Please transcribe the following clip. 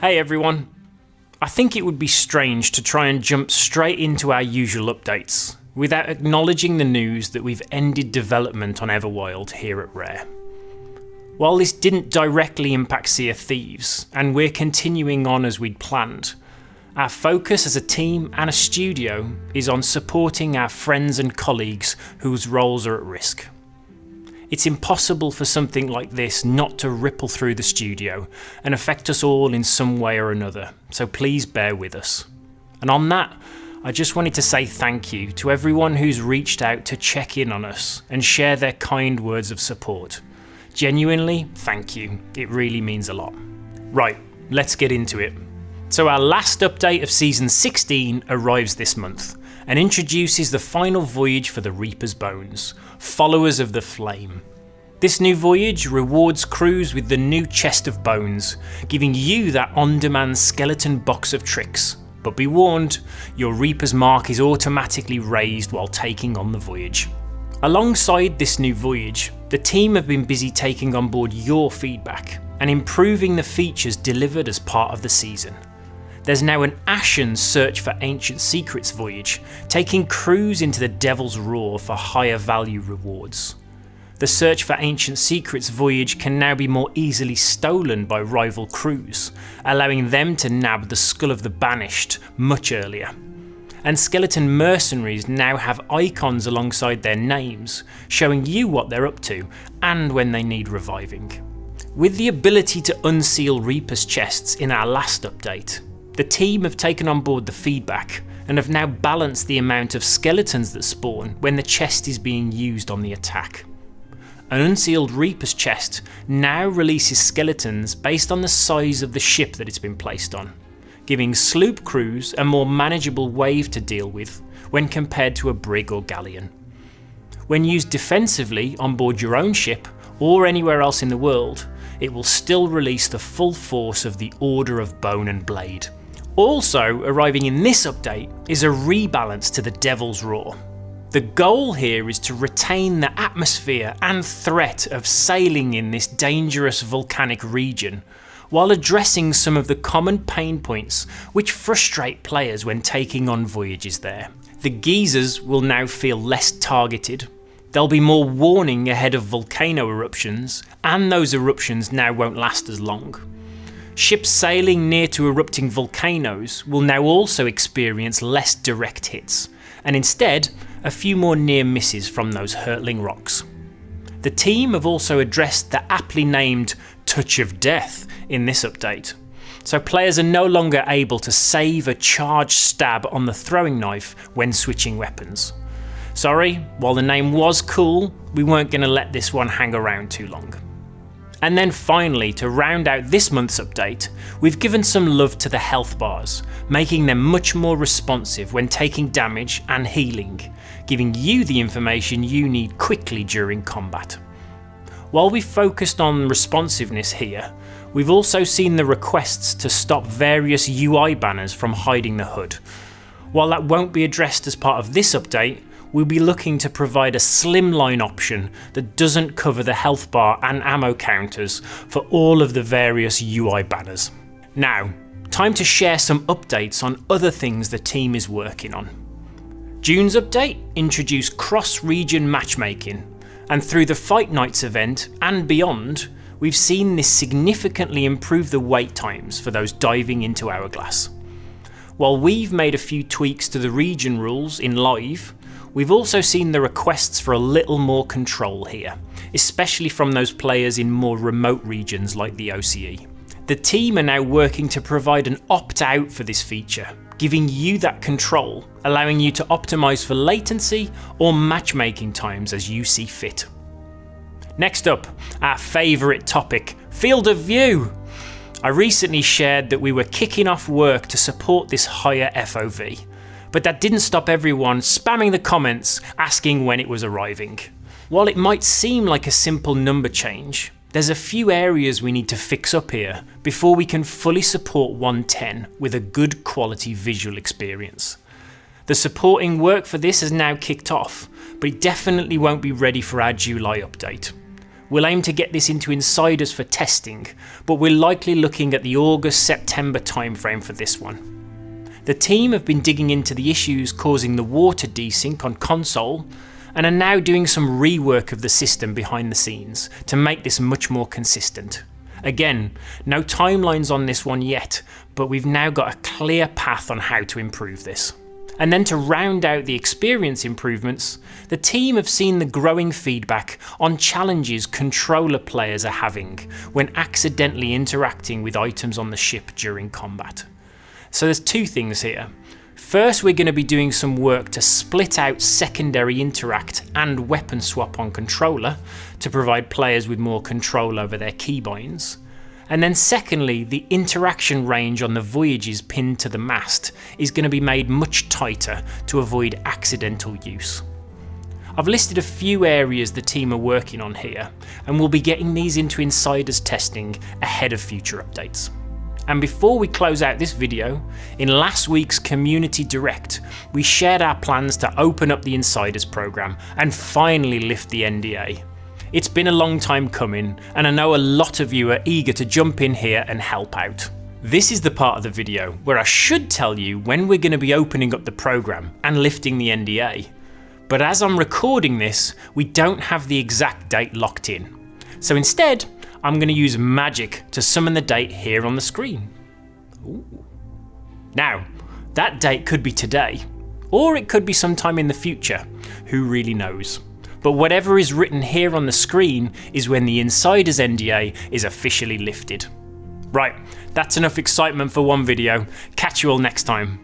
Hey everyone. I think it would be strange to try and jump straight into our usual updates without acknowledging the news that we've ended development on Everwild here at Rare. While this didn't directly impact Sea of Thieves, and we're continuing on as we'd planned, our focus as a team and a studio is on supporting our friends and colleagues whose roles are at risk. It's impossible for something like this not to ripple through the studio and affect us all in some way or another, so please bear with us. And on that, I just wanted to say thank you to everyone who's reached out to check in on us and share their kind words of support. Genuinely, thank you. It really means a lot. Right, let's get into it. So, our last update of Season 16 arrives this month and introduces the final voyage for the Reaper's Bones, Followers of the Flame. This new voyage rewards crews with the new Chest of Bones, giving you that on demand skeleton box of tricks. But be warned, your Reaper's mark is automatically raised while taking on the voyage. Alongside this new voyage, the team have been busy taking on board your feedback and improving the features delivered as part of the season. There's now an Ashen Search for Ancient Secrets voyage, taking crews into the Devil's Roar for higher value rewards. The Search for Ancient Secrets voyage can now be more easily stolen by rival crews, allowing them to nab the Skull of the Banished much earlier. And Skeleton Mercenaries now have icons alongside their names, showing you what they're up to and when they need reviving. With the ability to unseal Reaper's chests in our last update, the team have taken on board the feedback and have now balanced the amount of skeletons that spawn when the chest is being used on the attack. An unsealed Reaper's chest now releases skeletons based on the size of the ship that it's been placed on, giving sloop crews a more manageable wave to deal with when compared to a brig or galleon. When used defensively on board your own ship or anywhere else in the world, it will still release the full force of the Order of Bone and Blade, also arriving in this update is a rebalance to the Devil's Roar. The goal here is to retain the atmosphere and threat of sailing in this dangerous volcanic region, while addressing some of the common pain points which frustrate players when taking on voyages there. The geysers will now feel less targeted. There'll be more warning ahead of volcano eruptions, and those eruptions now won't last as long. Ships sailing near to erupting volcanoes will now also experience less direct hits, and instead, a few more near misses from those hurtling rocks. The team have also addressed the aptly named Touch of Death in this update, so players are no longer able to save a charged stab on the throwing knife when switching weapons. Sorry, while the name was cool, we weren't going to let this one hang around too long. And then finally, to round out this month's update, we've given some love to the health bars, making them much more responsive when taking damage and healing, giving you the information you need quickly during combat. While we've focused on responsiveness here, we've also seen the requests to stop various UI banners from hiding the HUD. While that won't be addressed as part of this update, we'll be looking to provide a slimline option that doesn't cover the health bar and ammo counters for all of the various UI banners. Now, time to share some updates on other things the team is working on. June's update introduced cross region matchmaking, and through the Fight Nights event and beyond, we've seen this significantly improve the wait times for those diving into Hourglass. While we've made a few tweaks to the region rules in live, We've also seen the requests for a little more control here, especially from those players in more remote regions like the OCE. The team are now working to provide an opt out for this feature, giving you that control, allowing you to optimise for latency or matchmaking times as you see fit. Next up, our favourite topic field of view. I recently shared that we were kicking off work to support this higher FOV, but that didn't stop everyone spamming the comments asking when it was arriving. While it might seem like a simple number change, there's a few areas we need to fix up here before we can fully support 110 with a good quality visual experience. The supporting work for this has now kicked off, but it definitely won't be ready for our July update. We'll aim to get this into insiders for testing, but we're likely looking at the August September timeframe for this one. The team have been digging into the issues causing the water desync on console and are now doing some rework of the system behind the scenes to make this much more consistent. Again, no timelines on this one yet, but we've now got a clear path on how to improve this. And then to round out the experience improvements, the team have seen the growing feedback on challenges controller players are having when accidentally interacting with items on the ship during combat. So there's two things here. First, we're going to be doing some work to split out secondary interact and weapon swap on controller to provide players with more control over their keybinds. And then, secondly, the interaction range on the voyages pinned to the mast is going to be made much tighter to avoid accidental use. I've listed a few areas the team are working on here, and we'll be getting these into insiders testing ahead of future updates. And before we close out this video, in last week's Community Direct, we shared our plans to open up the Insiders program and finally lift the NDA. It's been a long time coming, and I know a lot of you are eager to jump in here and help out. This is the part of the video where I should tell you when we're going to be opening up the program and lifting the NDA. But as I'm recording this, we don't have the exact date locked in. So instead, I'm going to use magic to summon the date here on the screen. Ooh. Now, that date could be today, or it could be sometime in the future. Who really knows? but whatever is written here on the screen is when the Insider's NDA is officially lifted. Right, that's enough excitement for one video. Catch you all next time.